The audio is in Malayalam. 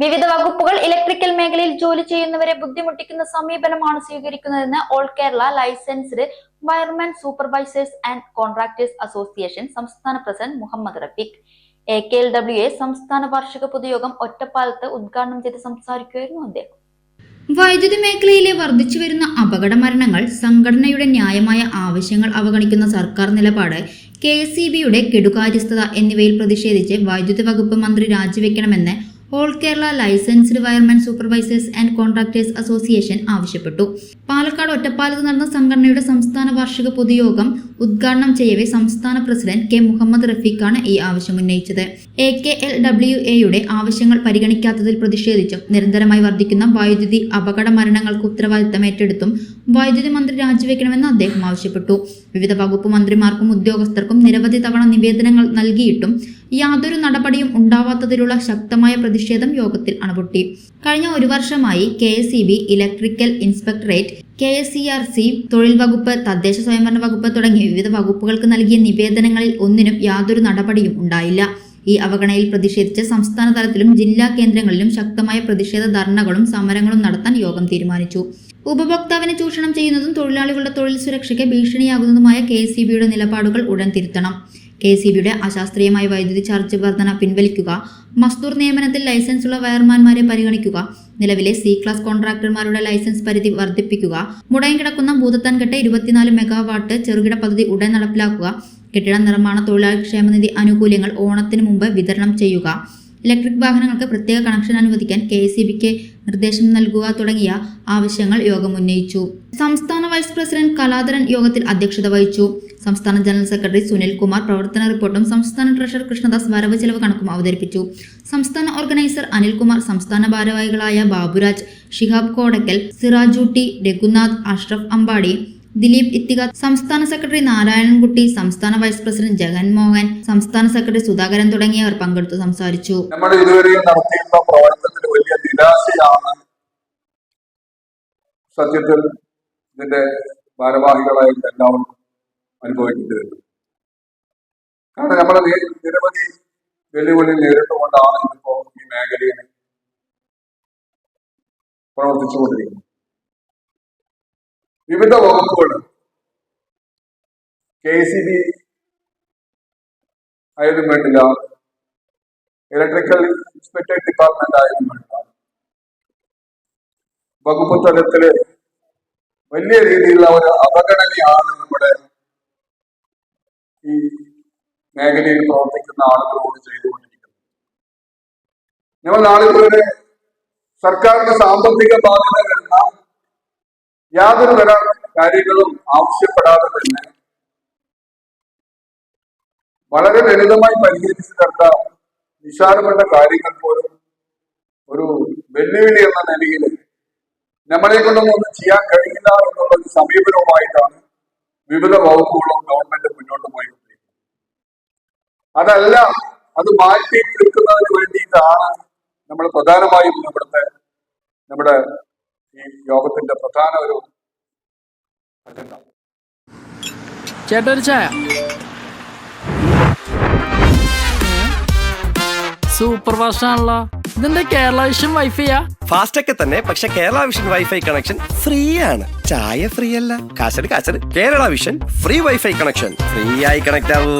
വിവിധ വകുപ്പുകൾ ഇലക്ട്രിക്കൽ മേഖലയിൽ ജോലി ചെയ്യുന്നവരെ ബുദ്ധിമുട്ടിക്കുന്ന സമീപനമാണ് സ്വീകരിക്കുന്നതെന്ന് all Kerala licensed wireman supervisors and contractors association സംസ്ഥാന president Muhammad Rafeeq. A K L W A സംസ്ഥാന വാർഷിക പൊതുയോഗം ഒറ്റപ്പാലത്ത് ഉദ്ഘാടനം ചെയ്ത് സംസാരിക്കുകയായിരുന്നു അദ്ദേഹം. വൈദ്യുതി മേഖലയിലെ വർദ്ധിച്ചു വരുന്ന അപകട മരണങ്ങൾ സംഘടനയുടെ ന്യായമായ ആവശ്യങ്ങൾ അവഗണിക്കുന്ന സർക്കാർ നിലപാട് കെ എസ് സി ബിയുടെ കെടുകാര്യസ്ഥത എന്നിവയിൽ പ്രതിഷേധിച്ച് വൈദ്യുതി വകുപ്പ് മന്ത്രി രാജിവെക്കണമെന്ന് all Kerala licensed wireman supervisors and contractors association ആവശ്യപ്പെട്ടു. പാലക്കാട് ഒറ്റപ്പാലത്ത് നടന്ന സംഘടനയുടെ സംസ്ഥാന വാർഷിക പൊതുയോഗം ഉദ്ഘാടനം ചെയ്യവേ സംസ്ഥാന പ്രസിഡന്റ് കെ മുഹമ്മദ് റഫീഖാണ് ഈ ആവശ്യം ഉന്നയിച്ചത്. എ കെ എൽ ഡബ്ല്യു എയുടെ ആവശ്യങ്ങൾ പരിഗണിക്കാത്തതിൽ പ്രതിഷേധിച്ചും നിരന്തരമായി വർദ്ധിക്കുന്ന വൈദ്യുതി അപകട മരണങ്ങൾക്ക് ഉത്തരവാദിത്തം ഏറ്റെടുത്തും വൈദ്യുതി മന്ത്രി രാജിവെക്കണമെന്ന് അദ്ദേഹം ആവശ്യപ്പെട്ടു. വിവിധ വകുപ്പ് മന്ത്രിമാർക്കും ഉദ്യോഗസ്ഥർക്കും നിരവധി തവണ നിവേദനങ്ങൾ നൽകിയിട്ടും യാതൊരു നടപടിയും ഉണ്ടാവാത്തതിലുള്ള ശക്തമായ പ്രതിഷേധം യോഗത്തിൽ അണപൊട്ടി. കഴിഞ്ഞ ഒരു വർഷമായി K electrical inspectorate K S C R C തൊഴിൽ വകുപ്പ് തദ്ദേശ സ്വയംഭരണ വകുപ്പ് തുടങ്ങിയ വിവിധ വകുപ്പുകൾക്ക് നൽകിയ നിവേദനങ്ങളിൽ ഒന്നിനും യാതൊരു നടപടിയും ഉണ്ടായില്ല. ഈ അവഗണനയിൽ പ്രതിഷേധിച്ച് സംസ്ഥാന തലത്തിലും ജില്ലാ കേന്ദ്രങ്ങളിലും ശക്തമായ പ്രതിഷേധ ധർണകളും സമരങ്ങളും നടത്താൻ യോഗം തീരുമാനിച്ചു. ഉപഭോക്താവിനെ ചൂഷണം ചെയ്യുന്നതും തൊഴിലാളികളുടെ തൊഴിൽ സുരക്ഷയ്ക്ക് ഭീഷണിയാകുന്നതുമായ കെ നിലപാടുകൾ ഉടൻ തിരുത്തണം. കെ സി ബിയുടെ അശാസ്ത്രീയമായ വൈദ്യുതി ചാർജ് വർധന പിൻവലിക്കുക മസ്ദൂർ നിയമനത്തിൽ ലൈസൻസുള്ള വയർമാൻമാരെ പരിഗണിക്കുക നിലവിലെ സി ക്ലാസ് കോൺട്രാക്ടർമാരുടെ ലൈസൻസ് പരിധി വർദ്ധിപ്പിക്കുക മുടങ്ങിക്കിടക്കുന്ന ഭൂതത്താൻകെട്ട് ഇരുപത്തിനാല് മെഗാവാട്ട് ചെറുകിട പദ്ധതി ഉടൻ നടപ്പിലാക്കുക കെട്ടിട നിർമ്മാണ തൊഴിലാളി ക്ഷേമനിധി ആനുകൂല്യങ്ങൾ ഓണത്തിന് മുമ്പ് വിതരണം ചെയ്യുക ഇലക്ട്രിക് വാഹനങ്ങൾക്ക് പ്രത്യേക കണക്ഷൻ അനുവദിക്കാൻ കെ എസ് ബിക്ക് നിർദ്ദേശം നൽകുക തുടങ്ങിയ ആവശ്യങ്ങൾ യോഗം ഉന്നയിച്ചു. സംസ്ഥാന വൈസ് പ്രസിഡന്റ് കലാധരൻ യോഗത്തിൽ അധ്യക്ഷത വഹിച്ചു. സംസ്ഥാന ജനറൽ സെക്രട്ടറി സുനിൽ കുമാർ പ്രവർത്തന റിപ്പോർട്ടും സംസ്ഥാന ട്രഷറർ കൃഷ്ണദാസ് വരവ് ചെലവ് കണക്കും അവതരിപ്പിച്ചു. സംസ്ഥാന ഓർഗനൈസർ അനിൽകുമാർ സംസ്ഥാന ഭാരവാഹികളായ ബാബുരാജ് ഷിഹാബ് കോടക്കൽ സിറാജുട്ടി രഘുനാഥ് അഷ്റഫ് അമ്പാടി ദിലീപ് ഇത്തിക സംസ്ഥാന സെക്രട്ടറി നാരായണൻകുട്ടി സംസ്ഥാന വൈസ് പ്രസിഡന്റ് ജഗൻമോഹൻ സംസ്ഥാന സെക്രട്ടറി സുധാകരൻ തുടങ്ങിയവർ പങ്കെടുത്തു സംസാരിച്ചു. നമ്മൾ ഇതുവരെയും നടത്തിയിരുന്ന പ്രവർത്തനത്തിൽ വലിയ നിരാശയാണ് സത്യത്തിൽ ഇതിന്റെ ഭാരവാഹികളായിട്ട് എല്ലാവരും അനുഭവിക്കേണ്ടി വരുന്നത് കാരണം നമ്മൾ നിരവധി വെല്ലുവിളി നേരിട്ടുകൊണ്ടാണ് ഇതിപ്പോ ഈ മേഖലയിൽ പ്രവർത്തിച്ചുകൊണ്ടിരിക്കുന്നത്. വിവിധ വകുപ്പുകൾ. കെ സി ബി ആയതും വേണ്ടില്ല ഇലക്ട്രിക്കൽ ഇൻസ്പെക്ടർ ഡിപ്പാർട്ട്മെന്റ് ആയതും വേണ്ടില്ല വകുപ്പ് തലത്തിൽ വലിയ രീതിയിലുള്ള ഒരു അവഗണനയാണ് നമ്മുടെ ഈ മേഖലയിൽ പ്രവർത്തിക്കുന്ന ആളുകളോട് ചെയ്തുകൊണ്ടിരിക്കുന്നത്. ഞങ്ങൾ നാളിതുവരെ സർക്കാരിന് സാമ്പത്തിക ബാധ്യത വരുന്ന യാതൊരു തര കാര്യങ്ങളും ആവശ്യപ്പെടാതെ തന്നെ വളരെ ലളിതമായി പരിഹരിച്ചു തരേണ്ട നിഷാരമുള്ള കാര്യങ്ങൾ പോലും ഒരു വെല്ലുവിളി എന്ന നിലയിൽ നമ്മളെ കൊണ്ടൊന്നും ഒന്നും ചെയ്യാൻ കഴിയില്ല എന്നുള്ള ഒരു സമീപനവുമായിട്ടാണ് വിവിധ വകുപ്പുകളും ഗവൺമെന്റ് മുന്നോട്ട് പോയിക്കൊണ്ടിരിക്കുന്നത്. അതല്ല അത് മാറ്റി തീർക്കുന്നതിന് വേണ്ടിയിട്ടാണ് നമ്മൾ പ്രധാനമായും ഇവിടുത്തെ നമ്മുടെ ഈ യോഗത്തിന്റെ പ്രധാന ഒരു അജണ്ട. ചേട്ടാ ഒരു ചായ. സൂപ്പർ ഫാസ്റ്റ് ആണല്ലോ ഇതെന്താ കേരള വിഷൻ വൈഫൈയാ ഫാസ്റ്റ് ഒക്കെ തന്നെ പക്ഷെ Kerala vision wifi connection free ആണ് ചായ ഫ്രീ അല്ല കാശട് കാശട്. Kerala vision free wifi connection free ആയി കണക്ട് ആവൂ.